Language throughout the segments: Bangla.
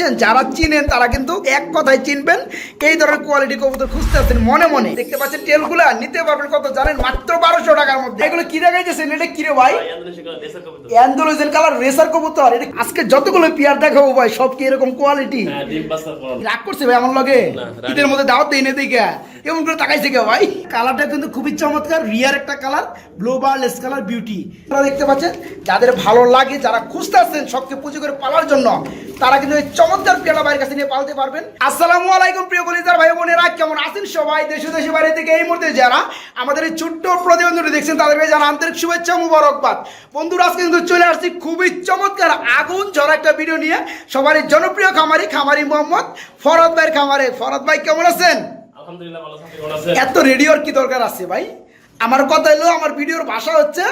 পাচ্ছেন যারা চিনেন তারা কিন্তু এক কথায় চিনবেন এই ধরনের কোয়ালিটি কবুতর খুঁজতে আছেন মনে মনে। দেখতে পাচ্ছেন টেলগুলা নিতে পারবেন কত জানেন? মাত্র বারোশো টাকার মধ্যে। এগুলো কি দেখাইতেছেন? এটা কিরে ভাই? অ্যান্ডোলোজেন কালার রেসার কবুতর। এটা আজকে যতগুলো পিয়ার দেখাবো ভাই সব কি এরকম কোয়ালিটি রাগ করছে ভাই আমার লগে? ঈদের মধ্যে দাওয়াত দেই না দিকে এমন করে তাকাইছে কে ভাই? কালারটা কিন্তু খুবই চমৎকার রিয়ার একটা colour blue barless colour beauty আপনারা দেখতে পাচ্ছেন যাদের ভালো লাগে যারা খুঁজতে আসছেন শখকে পুজো করে পালার জন্য তারা কিন্তু এই চমৎকার পেয়ারা বাইরের কাছে নিয়ে পালতে পারবেন। আসসালামু আলাইকুম প্রিয় কলিজার ভাই বোনেরা কেমন আছেন সবাই? দেশ ও দেশের বাইরে থেকে এই মুহূর্তে যারা আমাদের এই ছোট্ট প্রতিবন্ধী দেখছেন তাদেরকে জানা আন্তরিক শুভেচ্ছা মুবারকবাদ। বন্ধুরা আজকে কিন্তু চলে আসছি খুবই চমৎকার আগুন ঝরা একটা ভিডিও নিয়ে। সবারই জনপ্রিয় খামারি খামারি মোহাম্মদ ফরদ ভাইয়ের খামারে। ফরদ ভাই কেমন আছেন? আলহামদুলিল্লাহ ভালো আছেন? এত রেডিওর কি দরকার আছে ভাই? আমার কথা হলো আমার ভিডিওর ভাষা হচ্ছে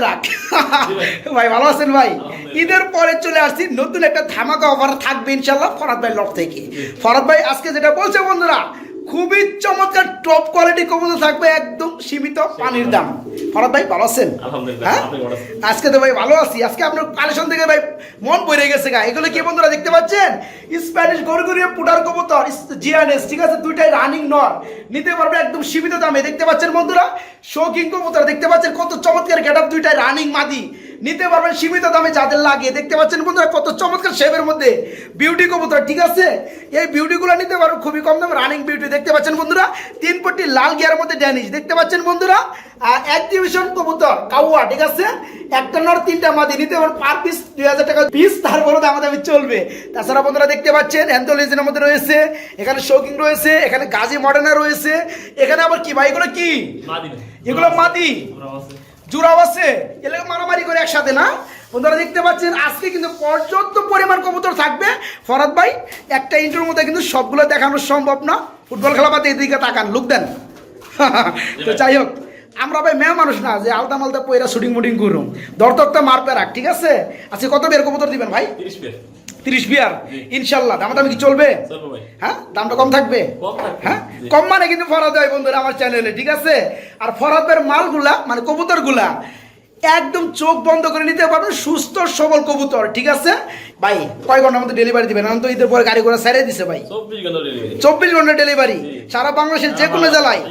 রাখ ভাই ভালো আছেন ভাই? ঈদের পরে চলে আসছি নতুন একটা ধামাকা অফার থাকবে ইনশাল্লাহ ফরাদ ভাই লট থেকে। ফরাদ ভাই আজকে যেটা বলছে বন্ধুরা খুবই চমৎকার টপ কোয়ালিটি কবুতর থাকবে একদম সীমিত পানির দাম। ফরাদ ভাই ভালো আছেন? হ্যাঁ? আজকে তো ভাই ভালো আছি। আজকে আপনার কালেকশন থেকে ভাই মন পড়ে গেছে গা। এগুলো কি বন্ধুরা দেখতে পাচ্ছেন? স্প্যানিশ গরগুরিয়ে পুটার কবুতর জিয়ানেস ঠিক আছে? দুইটাই রানিং নর নিতে পারবে একদম সীমিত দামে। দেখতে পাচ্ছেন বন্ধুরা? শৌকিং কবুতর দেখতে পাচ্ছেন? কত চমৎকার গেট আপ দুইটাই রানিং মাদি। নিতে পারবেন সীমিত দামে যাদের লাগে দেখতে পাচ্ছেন বন্ধুরা কত চমৎকার শেপের মধ্যে বিউটি কবুতর ঠিক আছে? এই বিউটিগুলো নিতে পারো খুবই কম দামে রানিং বিউটি দেখতে পাচ্ছেন বন্ধুরা তিন পট্টি লাল গিয়ার মধ্যে ড্যানিশ দেখতে পাচ্ছেন বন্ধুরা আর এক্সিবিশন কবুতর কাউয়া ঠিক আছে? একটা নর তিনটা মাদি। নিতে পারেন পার পিস দুই হাজার টাকা পিস তারপরে দামা দামি চলবে। তাছাড়া বন্ধুরা দেখতে পাচ্ছেন অ্যান্থোলিজের মধ্যে রয়েছে এখানে শৌকিং রয়েছে এখানে গাজী মডার্না রয়েছে। এখানে আবার কি ভাই এগুলো কি? এগুলো মাদি। জুড়াও আছে। এলাকা মারামারি করে একসাথে না? বন্ধুরা দেখতে পাচ্ছেন আজকে কিন্তু পর্যাপ্ত পরিমাণ কবুতর থাকবে। ফরাদ ভাই একটা ইন্টার মধ্যে কিন্তু সবগুলো দেখানো সম্ভব না। ফুটবল খেলা বাদে এদিকে তাকান লুক দেন। তো যাই হোক আমরা ভাই মেয়ে মানুষ না যে আলতা মালতা পয়রা শুটিং মুটিং করুম। দর্তকটা মারপে রাখ ঠিক আছে? আজকে কত বের কবুতর দিবেন ভাই? 30 পেয়ার। তিরিশ বিয়ার। ইনশাল্লাহ। দামা দামি কি চলবে? চলবে হ্যাঁ? দামটা কম থাকবে? হ্যাঁ? কম মানে কিন্তু ফরাদ হয় বন্ধুরা আমার চ্যানেলে ঠিক আছে? আর ফরাদের মালগুলা মানে কবুতরগুলা একদম চোখ বন্ধ করে নিতে পারবেন সুস্থ সবল কবুতর ঠিক আছে? ভাই কয় ঘণ্টার মধ্যে ডেলিভারি দিবেন? আমি তো ঈদের পরে গাড়ি ঘোড়া ছেড়ে দিছে ভাই। 24 ঘণ্টা delivery। চব্বিশ ঘণ্টা ডেলিভারি সারা বাংলাদেশের যে কোনো সারা জেলায়।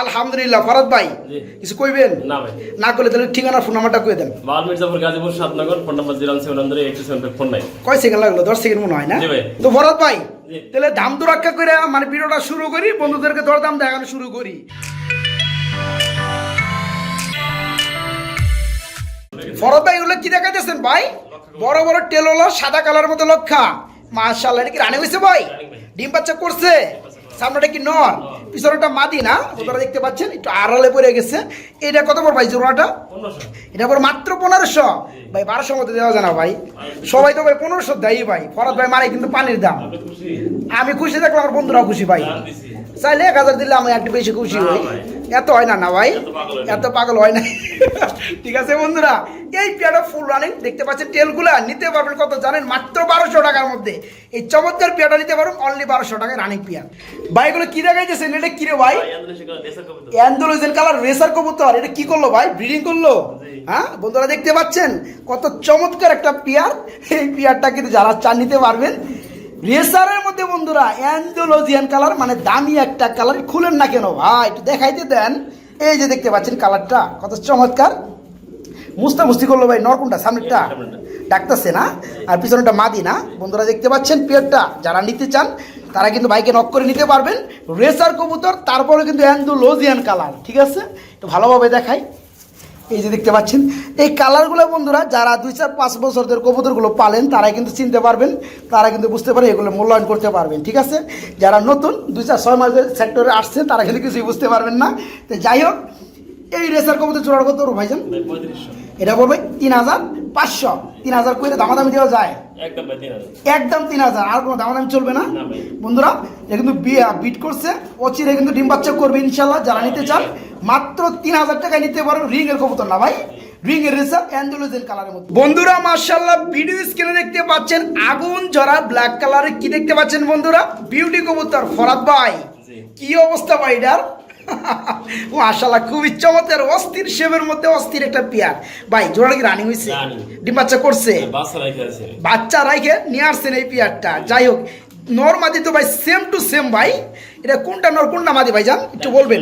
আলহামদুলিল্লাহ ফরাদ ভাই কিছু কইবেন? না করলে তাহলে ঠিকানা ফোন নাম্বারটা কই দেন? মাল Mirzapur Gazipur Satnagar phone number zero seven hundred eight seven phone নাই কয় সেকেন্ড লাগল? দশ সেকেন্ড মনে হয় না? তো ভরত ভাই তাহলে দাম তো রক্ষা করে মানে ভিডিওটা শুরু করি বন্ধুদেরকে দর দাম দেখানো শুরু করি। ভরত ভাই এগুলো কি দেখাইতেছেন ভাই? বড় বড় টেলোলা সাদা কালার মতো লক্ষা। মাশাআল্লাহ এটা কি রানি হয়েছে ভাই? ভাই। ডিম বাচ্চা করছে? সামনেটা কি নর? পিছনেটা মাদি না দেখতে পাচ্ছেন একটু আড়ালে পড়ে গেছে। এটা কত ভাই জোড়াটা? এটা পর মাত্র পনেরোশো। ভাই বারোশো মতো দেওয়া যায় না ভাই। সবাই তো ভাই পনেরোশো দেয় ভাই। ফরাদ ভাই মারে কিন্তু পানির দাম। আমি খুশি থাকলে আমার বন্ধুরা খুশি ভাই। চাইলে এক হাজার দিলে আমি একটু বেশি খুশি হই। এত হয় না না ভাই? এত পাগল হয় না। এত পাগল হয় না। ঠিক আছে বন্ধুরা এই পেয়ারটা ফুল রানিং দেখতে পাচ্ছেন তেলগুলা নিতে পারবেন কত জানেন? মাত্র বারোশো টাকার মধ্যে। এই চমৎকার পেয়ারটা নিতে পারবেন অনলি বারোশো টাকায় রানিং পেয়ার। ভাই এগুলো কি দেখাইতেছেন? এটা কি রে ভাই। অ্যান্ডোলোজেন কালার রেসার কবুতর। এটা কি করল ভাই? ব্রিডিং করল? হ্যাঁ? বন্ধুরা দেখতে পাচ্ছেন? কত চমৎকার একটা পিয়ার। এই পিয়ারটা কিন্তু যারা চান নিতে পারবেন। রেসারের মধ্যে বন্ধুরা অ্যান্ডোলজিয়ান কালার মানে দামি একটা কালার খুলেন না কেন ভাই? একটু দেখাইতে দেন। এই যে দেখতে পাচ্ছেন কালারটা কত চমৎকার। মুস্তা মুস্তি করল ভাই নর কোনটা সামনেরটা। এই ডাকতেছে না? আর পিছনেটা মাদি না? বন্ধুরা দেখতে পাচ্ছেন পেয়ারটা যারা নিতে চান তারা কিন্তু বাইকে নক করে নিতে পারবেন। রেসার কবুতর, তারপরে কিন্তু অ্যান্ডোলোজিয়ান কালার ঠিক আছে? একটু ভালোভাবে দেখাই। এই যে দেখতে পাচ্ছেন, এই কালারগুলো বন্ধুরা, যারা দুই চার পাঁচ বছর ধরে কবুতরগুলো পালেন তারা কিন্তু চিনতে পারবেন। তারা কিন্তু বুঝতে পারে এগুলো মূল্যায়ন করতে পারবেন, ঠিক আছে? যারা নতুন, দুই চার ছয় মাসের সেক্টরে আসছে তারা কিন্তু কিছুই বুঝতে পারবেন না। তো যাই হোক, এই রেসার কবুতর চূড়ার কত ভাইজান? ভাই 3500 এটা বলবে তিন হাজার পাঁচশো। তিন হাজার করে দামাদামি দেওয়া যায়। একদম ভাই 3000 একদম তিন হাজার আর কোনো দামাদামি চলবে না। না বন্ধুরা এটা কিন্তু বিট করছে। অচিরে কিন্তু ডিম বাচ্চা করবে ইনশাল্লাহ যারা নিতে চান। মাত্র তিন হাজার টাকায় নিতে পারো রিং এর কবুতর না ভাই? রিং এর রেসার অ্যান্ডোলোজেন কালারের মধ্যে। বন্ধুরা মার্শাল্লাহ ভিডিও স্ক্রিনে দেখতে পাচ্ছেন আগুন ঝরা ব্ল্যাক কালারের কি দেখতে পাচ্ছেন বন্ধুরা? বিউটি কবুতর ফরাদ ভাই। কি অবস্থা ভাই এটার? ও আশাল্লাহ খুবই চমৎকার অস্থির শেপের মধ্যে অস্থির একটা পেয়ার। ভাই জোড়া কি রানিং হয়েছে ডিম বাচ্চা করছে? বাচ্চা আছে। বাচ্চা রাইখে নিয়ে আসছেন এই পেয়ারটা। যাই হোক নর্মাদি তো ভাই সেম টু সেম ভাই। এটা কোনটা নর কোনটা মাদি ভাই যান একটু বলবেন।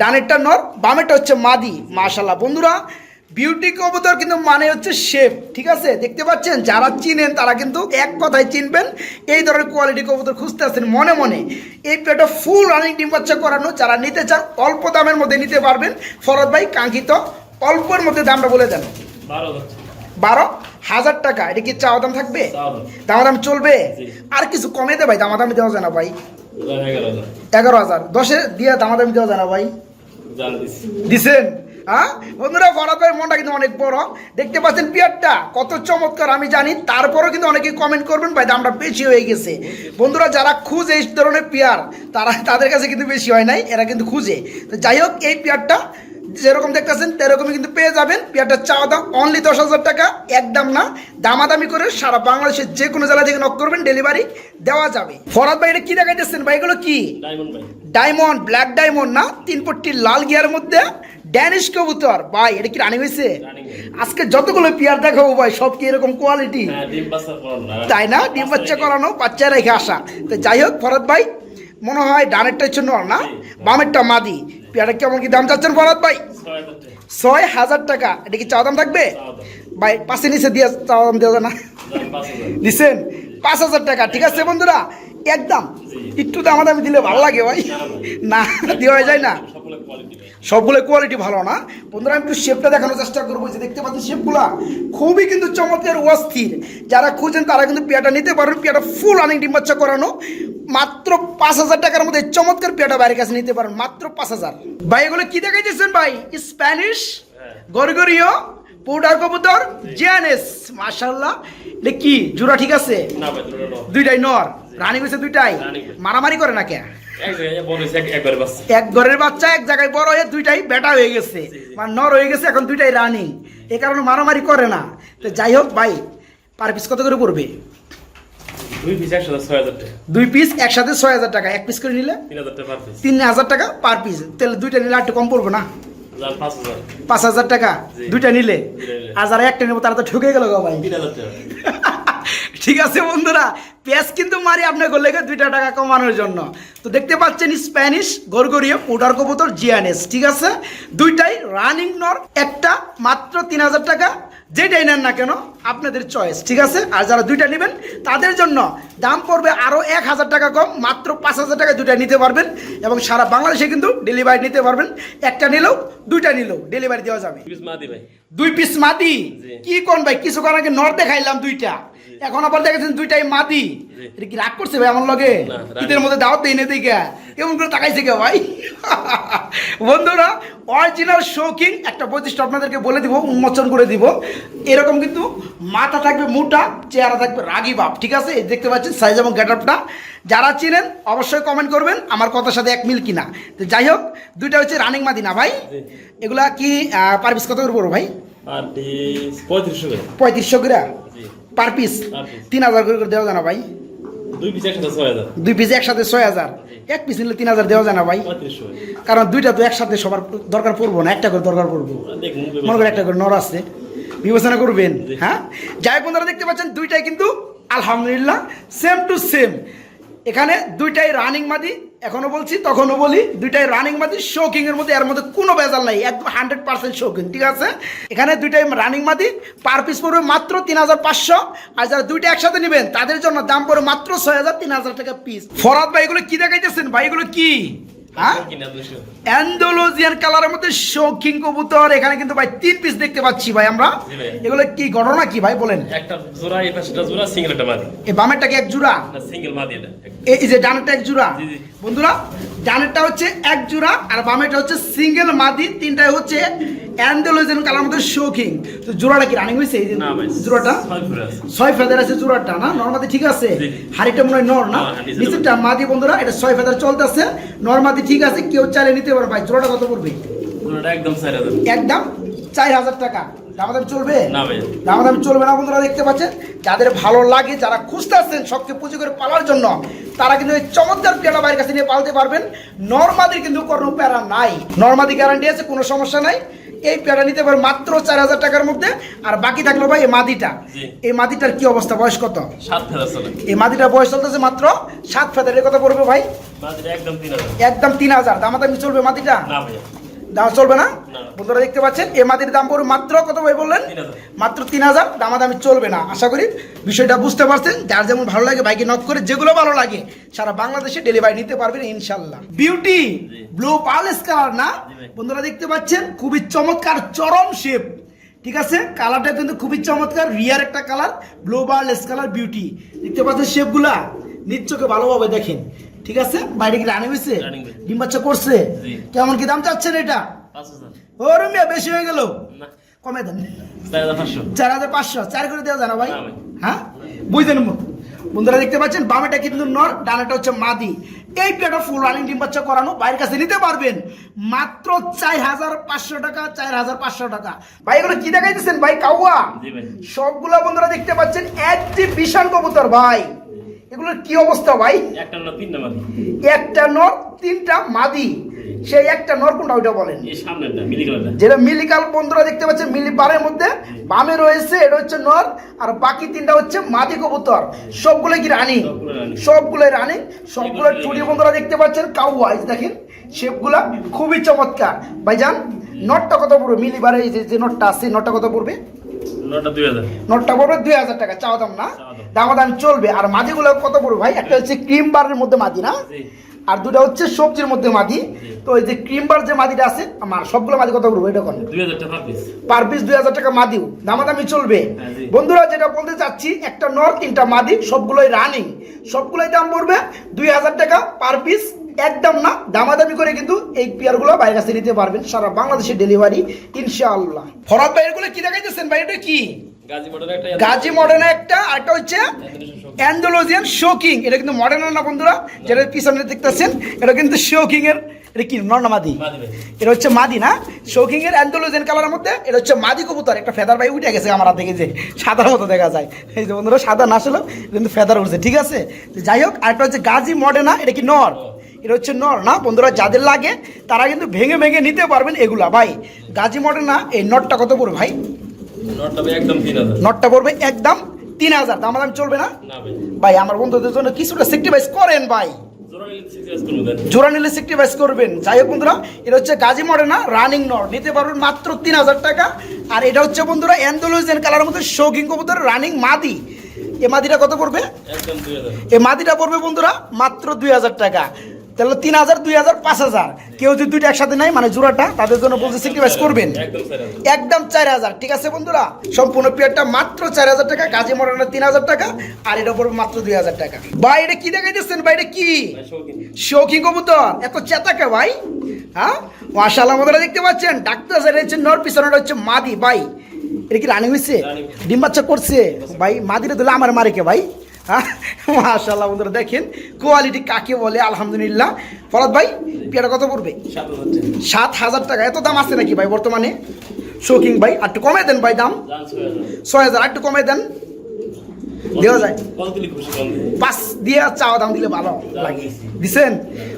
ডানেরটা নর বামেরটা হচ্ছে মাদি। মাশাল্লাহ বন্ধুরা বিউটি কবুতর কিন্তু মানে হচ্ছে শেপ ঠিক আছে? দেখতে পাচ্ছেন? যারা চিনেন তারা কিন্তু এক কথায় চিনবেন এই ধরনের কোয়ালিটি কবুতর খুঁজতে আসছেন মনে মনে। এই পেটা ফুল রানিং ডিম বাচ্চা করানো যারা নিতে চান অল্প দামের মধ্যে নিতে পারবেন। ফরদ ভাই কাঙ্ক্ষিত অল্পের মধ্যে দামটা বলে দেন। বারো হাজার টাকা। এটা কি চাওয়া দাম থাকবে? দাম। চলবে? আর কিছু কমে দে ভাই দামাদামি দেওয়া যায় না ভাই। এগারো হাজার। দশে দিয়ে দামাদামি দেওয়া যায় না ভাই। দিছেন? হ্যাঁ? বন্ধুরা ফরাদ ভাইয়ের মনটা কিন্তু অনেক বড়। দেখতে পাচ্ছেন পিয়ারটা? কত চমৎকার আমি জানি। তারপরও কিন্তু অনেকে কমেন্ট করবেন ভাই দামটা বেশি হয়ে গেছে। বন্ধুরা যারা খুঁজে এই ধরনের পিয়ার তারা তাদের কাছে কিন্তু বেশি হয় নাই এরা কিন্তু খুঁজে। তো যাই হোক এই পিয়ারটা যেরকম দেখতেছেন তেরকমই কিন্তু পেয়ে যাবেন। পিয়ারটা চাওয়া দাম অনলি দশ হাজার টাকা একদম না। দামাদামি করে সারা বাংলাদেশের যে কোনো জেলা থেকে নক করবেন ডেলিভারি দেওয়া যাবে। ফরাদ ভাই এটা কি দেখাইতেছেন? ভাই এগুলো কি? ডায়মন্ড ডায়মন্ড ব্ল্যাক ডায়মন্ড না? তিন পট্টি লাল গিয়ার মধ্যে ড্যানিশ কবুতর। ভাই এটা কি রানিং হয়েছে? আজকে যতগুলো পিয়ার দেখাবো ভাই সব কি এরকম কোয়ালিটি হ্যাঁ করানো না তাই না? ডিম বাচ্চা করানো বাচ্চা রেখে আসা। তো যাই হোক ফরত ভাই মনে হয় ডানেরটা হচ্ছে নর না? বামেরটা মাদি। পেয়ারটা কেমন কি দাম চাচ্ছেন ফরত ভাই? ছয় হাজার টাকা। এটা কি চাওয়া দাম থাকবে? ভাই পাশে নিচে দিয়ে চাওয়া দাম দেওয়া না? জান পাঁচ হাজার টাকা ঠিক আছে বন্ধুরা? একদম। একটু দাম দামি দিলে ভালো লাগে ভাই। না দেওয়া যায় না। সবগুলো কোয়ালিটি ভালো না। বন্ধুরা আমি একটু শেপটা দেখানোর চেষ্টা করব। যে দেখতে পাচ্ছেন শেপগুলা খুবই কিন্তু চমৎকার অস্থির। যারা খুঁজেন তারা কিন্তু পেয়াটা নিতে পারেন। পেয়াটা ফুল অনেক ডিম বাচ্চা করানো। মাত্র পাঁচ হাজার টাকার মধ্যে চমৎকার পেয়াটা বাইরের কাছে নিতে পারেন। মাত্র পাঁচ হাজার। ভাই এগুলো কি দেখাইতেছেন ভাই? স্প্যানিশ। গরগরীয়? পৌডার কবুতর জিয়ানেস মাশাল্লাহ এটা কি? জোড়া ঠিক আছে? দুইটাই নর। রানি হয়েছে দুইটাই? মারামারি করে না কে এক ঘরের বাচ্চা এক জায়গায় বড় হয়ে দুইটাই বেটা হয়ে গেছে। মানে নর হয়ে গেছে এখন দুইটাই রানিং এই কারণে মারামারি করে না। তো যাই হোক ভাই পার পিস কত করে পড়বে? দুই পিস একসাথে ছয় হাজার টাকা। এক পিস করে নিলে তিন হাজার টাকা পার পিস তাহলে দুইটা নিলে আর একটু কম পড়বে না? পাঁচ হাজার টাকা। দুইটা নিলে। আর যারা একটা নেব তারা তো ঠকে গেল গো ভাই ঠিক আছে বন্ধুরা পেঁয়াজ কিন্তু মারি আপনার লেগে দুইটা টাকা কমানোর জন্য। তো দেখতে পাচ্ছেন স্প্যানিশ গরগরিয়া পোডার কবুতর জিয়ানেস ঠিক আছে? দুইটাই রানিং নর একটা মাত্র তিন হাজার টাকা যেটাই নেন না কেন আপনাদের চয়েস ঠিক আছে? আর যারা দুইটা নেবেন তাদের জন্য দাম পড়বে আরও এক হাজার টাকা কম মাত্র পাঁচ হাজার টাকা দুইটা নিতে পারবেন এবং সারা বাংলাদেশে কিন্তু ডেলিভারি নিতে পারবেন। একটা নিলেও দুইটা নিলেও ডেলিভারি দেওয়া যাবে। দুই পিস মাদি? কি কোন ভাই? কিছুক্ষণ আগে নর দেখাইলাম দুইটা। এখন আবার দেখেছেন দুইটাই মাদি। এটা কি রাগ করছে ভাই আমার লগে? ঈদের মধ্যে দাওয়াত দেই না দিকে কেমন করে তাকাইছে কে ভাই? বন্ধুরা অরিজিনাল শৌখিন একটা বৈশিষ্ট্য আপনাদেরকে বলে দিব উন্মোচন করে দিব। এরকম কিন্তু মাথা থাকবে মোটা চেহারা থাকবে রাগি বাপ ঠিক আছে? দেখতে পাচ্ছেন সাইজ এবং গেট আপটা যারা চিনেন অবশ্যই কমেন্ট করবেন আমার কথার সাথে এক মিল কিনা। তো যাই হোক দুইটা হচ্ছে রানিং মাদি না ভাই? এগুলা কি পার পিস কত করে পড়ব ভাই? পঁয়ত্রিশশো পঁয়ত্রিশশো জি পার পিস। তিন হাজার করে করে দেওয়া যায় না ভাই। দুই পিস একসাথে ছয় হাজার। দুই পিস একসাথে ছয় হাজার। এক পিস নিলে তিন হাজার দেওয়া যায় না ভাই। কারণ দুইটা তো একসাথে সবার দরকার পড়ব না একটা করে দরকার পড়ব। মনে করে একটা করে নর আছে। বিবেচনা করবেন হ্যাঁ? যাই বন্ধুরা দেখতে পাচ্ছেন দুইটাই কিন্তু আলহামদুলিল্লাহ সেম টু সেম এখানে দুইটাই রানিং মাদি এখনও বলছি তখনও বলি দুইটাই রানিং মাদি শৌকিং এর মধ্যে এর মধ্যে কোনো বেজাল নাই একদম হান্ড্রেড পার্সেন্ট শৌকিং ঠিক আছে? এখানে দুইটাই রানিং মাদি পার পিস পড়বে মাত্র তিন হাজার পাঁচশো আর যারা দুইটা একসাথে নেবেন তাদের জন্য দাম পড়বে মাত্র ছয় হাজার তিন হাজার টাকা পিস ফরাদ ভাই এগুলো কি দেখাইতেছেন? ভাই এগুলো কি? হ্যাঁ? কালারের মধ্যে শৌখিন কবুতর এখানে কিন্তু ভাই তিন পিস দেখতে পাচ্ছি ভাই আমরা। এগুলো কি ঘটনা কি ভাই বলেন? একটা জোড়া এই পাশেটা জোড়া সিঙ্গেল মাদি। এই বামেরটা কি এক জোড়া? না সিঙ্গেল মাদি এটা। এই এই যে ডানেরটা এক জোড়া? জি, জি। বন্ধুরা ডানেরটা হচ্ছে এক জোড়া আর বামেরটা হচ্ছে সিঙ্গেল মাদি তিনটাই হচ্ছে অ্যান্ডোলোজিয়ান কালার মধ্যে শৌখিন। তো জোড়াটা কি রানিং হয়েছে এই যে না ভাই জোড়াটা? ছয় ফেদার আছে। জোড়াটা না? নর্মাদি ঠিক আছে। হাড়িটা মনে হয় নর না? হ্যাঁ, নিচেরটা নিচেরটা মাদি। বন্ধুরা এটা ছয় ফেদার চলতেছে। নর্মাদি ঠিক আছে কেউ চাইলে নিতে পারো ভাই। জোড়াটা কত পড়বে? একদম একদম চার হাজার টাকা। দামাদামি চলবে? না ভাই। দামাদামি চলবে না বন্ধুরা দেখতে পাচ্ছেন? যাদের ভালো লাগে যারা খুঁজতে আসছেন শখকে পুজো করে পালার জন্য তারা কিন্তু এই চমৎকার পেয়ারা বাইরের কাছে নিয়ে পালতে পারবেন। নর্মাদির কিন্তু কোনো প্যারা নাই। নর্মাদি গ্যারান্টি আছে কোনো সমস্যা নাই। এই পেয়ারা নিতে পারবেন মাত্র চার হাজার টাকার মধ্যে। আর বাকি থাকল ভাই এই মাদিটা। এই মাদিটার কি অবস্থা বয়স কত? সাত এই মাদিটার বয়স চলতেছে মাত্র সাত ফেদারের কথা পড়বে ভাই? একদম তিন হাজার। দামাদামি চলবে মাদিটা? না ভাইয়া। দাম চলবে না। বন্ধুরা দেখতে পাচ্ছেন এ দাম পড়বে মাত্র কত ভাই বললেন? মাত্র তিন হাজার দামাদামি চলবে না। আশা করি বিষয়টা বুঝতে পারছেন। যার যেমন ভালো লাগে বাইকে নক করে যেগুলো ভালো লাগে সারা বাংলাদেশে ডেলিভারি নিতে পারবেন ইনশাল্লাহ বিউটি। ব্লু পার্লেস কালার না? বন্ধুরা দেখতে পাচ্ছেন খুবই চমৎকার চরম শেপ ঠিক আছে? কালারটা কিন্তু খুবই চমৎকার রিয়ার একটা colour blue barless colour beauty দেখতে পাচ্ছেন শেপগুলা নিচ্চকে ভালোভাবে দেখেন। ঠিক আছে? বাইরে কি রানি হয়েছে ডিম বাচ্চা করছে? কেমন কি দাম চাচ্ছেন এটা? পাঁচ হাজার। ও রুমিয়া বেশি হয়ে গেল। কমে দেন। চার হাজার পাঁচশো। চার করে দেওয়া যায় না ভাই? হ্যাঁ? বুঝলেন বন্ধুরা দেখতে পাচ্ছেন বামেটা কিন্তু নর ডানাটা হচ্ছে মাদি। এই প্লেটা ফুল রানিং ডিম বাচ্চা করানো বাইরের কাছে নিতে পারবেন। মাত্র চার হাজার পাঁচশো টাকা চার হাজার পাঁচশো টাকা। ভাই এগুলো কি দেখাইতেছেন ভাই কাউয়া? জি ভাই। সবগুলা বন্ধুরা দেখতে পাচ্ছেন একটি বিশাল কবুতর ভাই। এগুলোর কি অবস্থা ভাই? একটা না তিনটা মাঝে একটা নর তিনটা মাদি। সেই একটা নর কোনটা ওইটা বলেন। যেটা মিলিকাল বন্ধুরা দেখতে পাচ্ছেন মিলি পারের মধ্যে বামে রয়েছে এটা হচ্ছে নর আর বাকি তিনটা হচ্ছে মাদি কবুতর। সবগুলো কি রানী? সবগুলো রানী। সবগুলো চুরি বন্ধুরা দেখতে পাচ্ছেন কাউ ওয়াইজ দেখেন। শেপগুলা খুবই চমৎকার। ভাইজান নটটা কত পড়বে? মিলি বারে এই যে- নটটা আছে নটটা কত পড়বে? নটটা পড়বে দুই হাজার টাকা চাওয়া দাম না? চলবে। আর মাদিগুলো কত পড়বে ভাই? একটা হচ্ছে ক্রিম বারের মধ্যে মাদি না? আর দুটা হচ্ছে সবজির মধ্যে মাদি। তো এই যে ক্রিমবার যে মাদিটা আছে আমার সবগুলো মাদি কত এটা কোন? পার পিস দুই হাজার টাকা মাদিও। দামাদামি চলবে। হ্যাঁ, বন্ধুরা যেটা বলতে চাচ্ছি একটা নর তিনটা মাদি সবগুলোই রানিং সবগুলোই দাম পড়বে দুই হাজার টাকা পার পিস একদম না দামাদামি করে কিন্তু এই পেয়ারগুলো বাইরের কাছে নিতে পারবেন সারা বাংলাদেশে ডেলিভারি ইনশাআল্লাহ। ফরাদ ভাই এগুলো কি দেখাইতেছেন ভাই? এটা কি? গাজী মডেল একটা মডার্ন একটা আর একটা হচ্ছে অ্যান্ডোলজিয়ান শোকিং এটা কিন্তু মডার্ন না বন্ধুরা? যেটা পিছনে দেখতেছেন এটা কিন্তু শোকিং এর এটা কি? নর্নামাদি মাদি। এটা হচ্ছে মাদি না? শৌকিং এর অ্যান্ডোলোজেন কালারের মধ্যে এটা হচ্ছে মাদি কবুতর। একটা ফেদার ভাই উঠে গেছে আমার থেকে যে সাদার মতো দেখা যায়। এই যে বন্ধুরা সাদা না ছিল কিন্তু ফেদার উঠছে ঠিক আছে? যাই হোক আরেকটা হচ্ছে গাজী মডেনা এটা কি নর। এটা হচ্ছে নর না? বন্ধুরা যাদের লাগে তারা কিন্তু ভেঙে ভেঙে নিতে পারবেন এগুলা। ভাই গাজি গাজী মডেনা এই নটটা কত পড়বে ভাই? নটটা একদম নটটা পড়বে একদম তিন হাজার। দাম দাম চলবে না? না ভাই। আমার বন্ধুদের জন্য কিছুটা সেক্টিভাইজ করেন ভাই। জোড়া নিলে সেক্টিভাইজ করবেন। যাই হোক বন্ধুরা এটা হচ্ছে গাজী মডেনা রানিং নট নিতে পারবেন মাত্র তিন হাজার টাকা। আর এটা হচ্ছে বন্ধুরা অ্যান্ডোলোজিয়ান কালারের মধ্যে শৌকিং কবুতর রানিং মাদি। এ মাদিটা কত পড়বে? এ মাদিটা পড়বে বন্ধুরা মাত্র দুই হাজার টাকা। তাহলে তিন হাজার দুই হাজার পাঁচ হাজার। কেউ যদি দুইটা একসাথে নাই মানে জোড়াটা তাদের জন্য বলতে সেক্টিভাইজ করবেন। একদম চার হাজার। ঠিক আছে বন্ধুরা? সম্পূর্ণ পেয়ারটা মাত্র চার হাজার টাকা গাজী মডেলের তিন হাজার টাকা আর এটা পড়বে মাত্র দুই হাজার টাকা। ভাই এটা কি দেখাইতেছেন? ভাই এটা কি? শৌখিন। কবুতর। এত চেতাকে ভাই। হ্যাঁ? মাশাআল্লাহ বন্ধুরা দেখতে পাচ্ছেন ডাক্তার স্যার হচ্ছে নর পিছনেটা হচ্ছে মাদি ভাই। এটা কি রানি হয়েছে ডিম বাচ্চা করছে। ভাই মাদিরে দিলে আমার মারে কে ভাই? হ্যাঁ? মাশাআল্লাহ বন্ধুরা দেখেন কোয়ালিটি কাকে বলে আলহামদুলিল্লাহ। ফরাদ ভাই পেয়ারা কত পড়বে? সাত হাজার টাকা। এত দাম আছে নাকি ভাই বর্তমানে? শৌকিং ভাই আর একটু কমে দেন ভাই দাম। ছয় হাজার। ছয় হাজার আর একটু কমে দেন। দেওয়া যায়। পাঁচ দিয়ে চাওয়া দাম দিলে ভালো লাগে। দিছেন?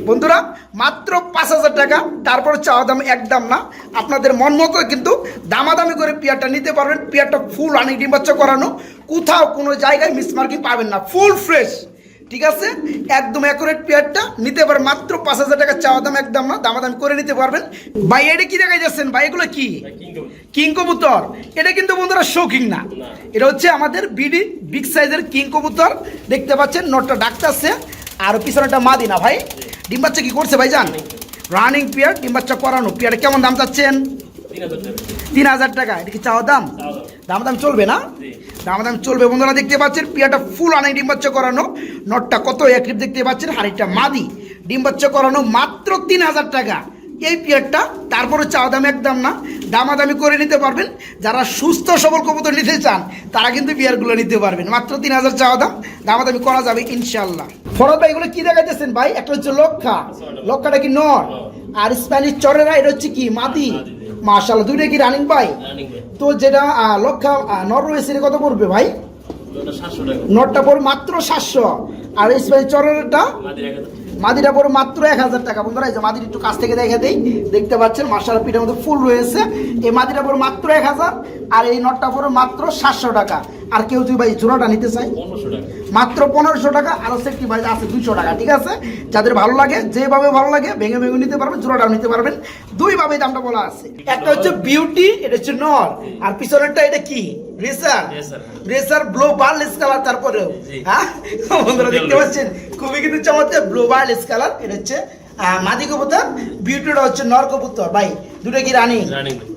বন্ধুরা মাত্র পাঁচ হাজার টাকা তারপর চাওয়া দাম একদম না। আপনাদের মন মতো কিন্তু দামাদামি করে পেয়ারটা নিতে পারবেন। পেয়ারটা ফুল অনেক ডিম্বাচ্ছ করানো। কোথাও কোনো জায়গায় মিস মিসমার্কিং পাবেন না। ফুল ফ্রেশ ঠিক আছে? একদম অ্যাকুরেট পেয়ারটা নিতে পারেন মাত্র পাঁচ হাজার টাকা চাওয়া দাম একদম না দামাদামি করে নিতে পারবেন। ভাই এটা কি দেখাই যাচ্ছেন? ভাই এগুলো কি? কিং কবুতর। এটা কিন্তু বন্ধুরা শৌখিন না। না। এটা হচ্ছে আমাদের বিডি বিগ সাইজের কিং কবুতর। দেখতে পাচ্ছেন নটটা ডাকতেছে আর পিছনেটা মাদি না ভাই ডিম বাচ্চা কি করছে ভাই জান রানিং পিয়ার ডিম বাচ্চা করানো। পিয়ার কেমন দাম চাচ্ছেন? তিন হাজার টাকা। এটা কি চাওয়া দাম? দাম। দাম চলবে না। দাম দাম চলবে বন্ধুরা দেখতে পাচ্ছেন পিয়াটা ফুল আনাই ডিম বাচ্চা করানো। নটটা কত একটিভ দেখতে পাচ্ছেন হাড়িটা মাদি। ডিম বাচ্চা করানো মাত্র তিন হাজার টাকা। এই পিয়ারটা তারপরে চাওয়া দাম একদম না। দামাদামি করে নিতে পারবেন। যারা সুস্থ সবল কবুতর নিতে চান তারা কিন্তু বিয়ারগুলো নিতে পারবেন। মাত্র তিন হাজার চাওয়া দাম। দামাদামি করা যাবে ইনশাল্লাহ ফরদ ভাই এগুলো কি দেখাইতেছেন ভাই? একটা হচ্ছে লক্ষা। লক্ষাটা কি নর? আর স্প্যানিশ চরেরা এটা হচ্ছে কি? মাদি। মাশাল্লাহ দুইটা কি রানিং পাই তো যেটা লক্ষ নর রয়েছে কত পড়বে ভাই? নটটা পড়বে মাত্র সাতশো। আর স্পাইস চরেরটা? মাদিটা পড়ে মাত্র এক হাজার টাকা। বন্ধুরা এই যে মাদির একটু কাছ থেকে দেখে দেই। দেখতে পাচ্ছেন মার্শাল পিঠের মধ্যে ফুল রয়েছে। এই মাদিটা পর মাত্র এক হাজার আর এই নটটা পর মাত্র সাতশো টাকা। আর কেউ যদি ভাই জোড়াটা নিতে টাকা। মাত্র পনেরোশো টাকা আর সেফটি ভাই আছে দুইশো টাকা ঠিক আছে? যাদের ভালো লাগে যেভাবে ভালো লাগে ভেঙে ভেঙে নিতে পারবেন জোড়াটাও নিতে পারবেন। দুইভাবে দামটা বলা আছে। একটা হচ্ছে বিউটি এটা হচ্ছে নর। আর পিছনেরটা এটা কি? Racer. Racer blue barless colour তারপরেও। হ্যাঁ? বন্ধুরা দেখতে পাচ্ছেন? খুবই কিন্তু চমৎকার ব্লো বার্লেস কালার এটা হচ্ছে মাদি কবুতর। বিউটিটা হচ্ছে নর কবুতর ভাই। দুটো কি রানিং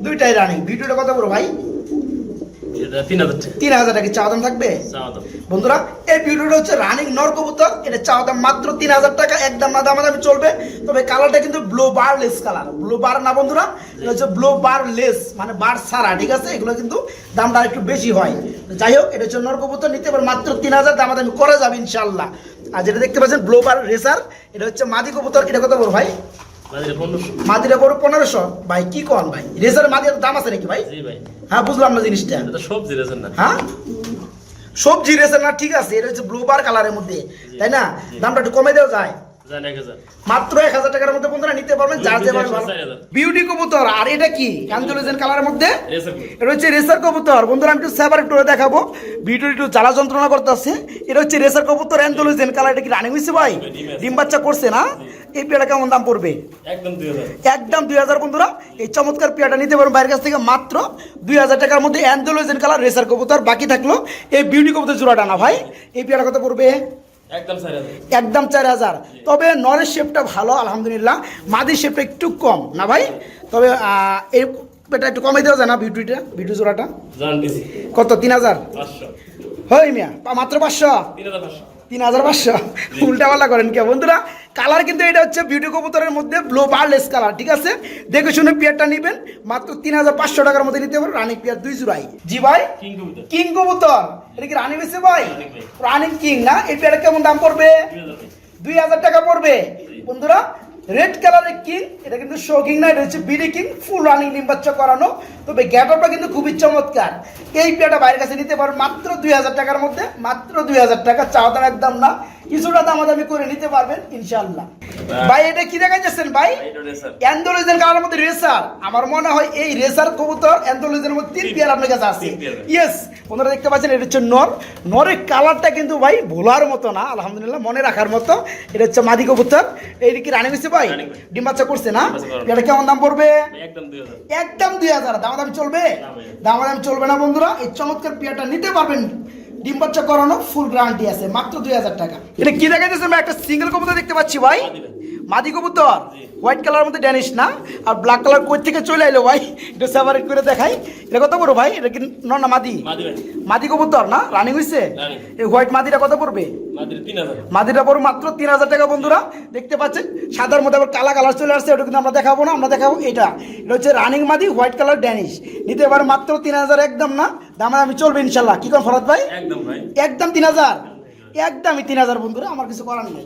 দুইটাই রানিং বিউটিটা কত বড় ভাই? তিন হাজার টাকা। তিন হাজার টাকা চাওয়া দাম থাকবে? বন্ধুরা এই ভিডিওটা হচ্ছে রানিং নর এটা চাওয়া দাম মাত্র তিন হাজার টাকা একদম না দাম চলবে। তবে কালারটা কিন্তু blue barless colour blue bar না বন্ধুরা এটা হচ্ছে ব্লো বার লেস মানে বার সারা ঠিক আছে? এগুলো কিন্তু দামটা একটু বেশি হয়। যাই হোক এটা হচ্ছে নর কবুতর নিতে পারে মাত্র তিন হাজার দাম দামি করা যাবে ইনশাল্লাহ আর যেটা দেখতে পাচ্ছেন ব্লো বার রেসার এটা হচ্ছে মাদি কবুতর। এটা কত বড় ভাই? মাদির গরু পনেরোশো? ভাই কি কন ভাই? রেসারের মাদির দাম আছে নাকি ভাই? হ্যাঁ বুঝলাম না জিনিসটা। সবজি রেজার না। হ্যাঁ? সবজি রেজার না ঠিক আছে এটা হচ্ছে ব্লু বার কালারের মধ্যে। তাই না? দামটা একটু কমে দেওয়া যায়। মাত্র এক হাজার টাকার মধ্যে বন্ধুরা নিতে পারবেন যার যেভাবে ভালো। বিউটি কবুতর আর এটা কি? অ্যান্ডোলোজেন কালারের মধ্যে? এটা হচ্ছে রেসার কবুতর। বন্ধুরা আমি একটু সেবার একটু দেখাবো। ভিডিও একটু জ্বালা যন্ত্রণা করতেছে। এটা হচ্ছে রেসার কবুতর অ্যান্ডোলোজেন কালার এটা কি রানিং হয়েছে ভাই? ডিম বাচ্চা করছে না? এই পেয়ারা কেমন দাম পড়বে? একদম দুই হাজার। বন্ধুরা। এই চমৎকার পেয়ারটা নিতে পারেন বাইরের কাছ থেকে মাত্র দুই হাজার টাকার মধ্যে অ্যান্ডোলোজেন কালার রেসার কবুতর বাকি থাকল। এই বিউটি কবুতর জোড়াটা না ভাই। এই পেয়ারটা কত পড়বে? একদম চার হাজার। তবে নরের শেপটা ভালো আলহামদুলিল্লাহ। মাদির শেপটা একটু কম না ভাই? তবে এই এটা একটু কমে দেওয়া যায় না বিউটিটা ভিডিও জোড়াটা? কত তিন হাজার? হয় মিয়া মাত্র পাঁচশো? তিন হাজার পাঁচশো। উল্টা পাল্লা করেন কে বন্ধুরা কালার কিন্তু এটা হচ্ছে বিউটি কবুতরের মধ্যে ব্লো বারলেস কালার ঠিক আছে? দেখে শুনে পেয়ারটা নেবেন। মাত্র তিন হাজার পাঁচশো টাকার মধ্যে নিতে পারবেন রানিং পেয়ার দুই জোড়াই। জি ভাই? কিং কবুতর। এটা কি রানিং হয়েছে ভাই? রানিং কিং না? এই পেয়ারটা কেমন দাম পড়বে? দুই হাজার টাকা পড়বে। বন্ধুরা রেড কালারের কিং এটা কিন্তু শো কিং না এটা হচ্ছে বিডি কিং ফুল রানিং নিম্বাচ্চ করানো। তবে গ্যাপটা কিন্তু খুবই চমৎকার। এই পেয়ারটা বাইরের কাছে নিতে পারবেন মাত্র দুই হাজার টাকার মধ্যে মাত্র দুই হাজার টাকা চাওয়া দাম একদম না। কিছুটা দামাদামি করে নিতে পারবেন ইনশাল্লাহ ভাই এটা কি দেখাইতেছেন ভাই? এইটা রেসার কালারের মধ্যে রেসার আমার মনে হয় এই রেসার কবুতর অ্যান্ডোলজিয়ানের মধ্যে তিন পেয়ার আপনার কাছে আছে। ইয়েস ওনারা দেখতে পাচ্ছেন এটা হচ্ছে নর। নরের কালারটা কিন্তু ভাই ভোলার মতো না আলহামদুলিল্লাহ মনে রাখার মতো। এটা হচ্ছে মাদি কবুতর। এই কি রানী হয়েছে ভাই? ডিম বাচ্চা করছে না? এটা কেমন দাম পড়বে? একদম দুই হাজার। হাজার। দামাদামি চলবে? ভাই। দামাদামি চলবে না বন্ধুরা এই চমৎকার পেয়ারটা নিতে পারবেন। ডিম বাচ্চা করানো ফুল গ্যারান্টি আছে মাত্র দুই হাজার টাকা। এটা কি দেখাইতেছে? আমি একটা সিঙ্গেল কবুতর দেখতে পাচ্ছি ভাই। মাদি কবুতর? হোয়াইট কালার মধ্যে ড্যানিশ না? আর ব্ল্যাক কালার কই থেকে চলে এলো ভাই? এটা সেপারেট করে দেখাই। এটা কত বড় ভাই? এটা কি ন না মাদি? মাদি ভাই। মাদি কবুতর না? রানিং হইছে? এই হোয়াইট মাদিটা কত পড়বে? মাদিটা পড়বে মাত্র তিন হাজার টাকা বন্ধুরা। দেখতে পাচ্ছেন? সাদার মধ্যে আবার কালা কালার চলে আসছে ওটা কিন্তু আমরা দেখাবো না আমরা দেখাবো এটা। এটা হচ্ছে রানিং মাদি হোয়াইট কালার ড্যানিশ নিতে পারে মাত্র তিন হাজার একদম না? দামে আমি চলবে ইনশাল্লাহ। কি কোন ফরাদ ভাই? একদম ভাই। একদম তিন হাজার? একদমই তিন হাজার বন্ধুরা আমার কিছু করার নেই।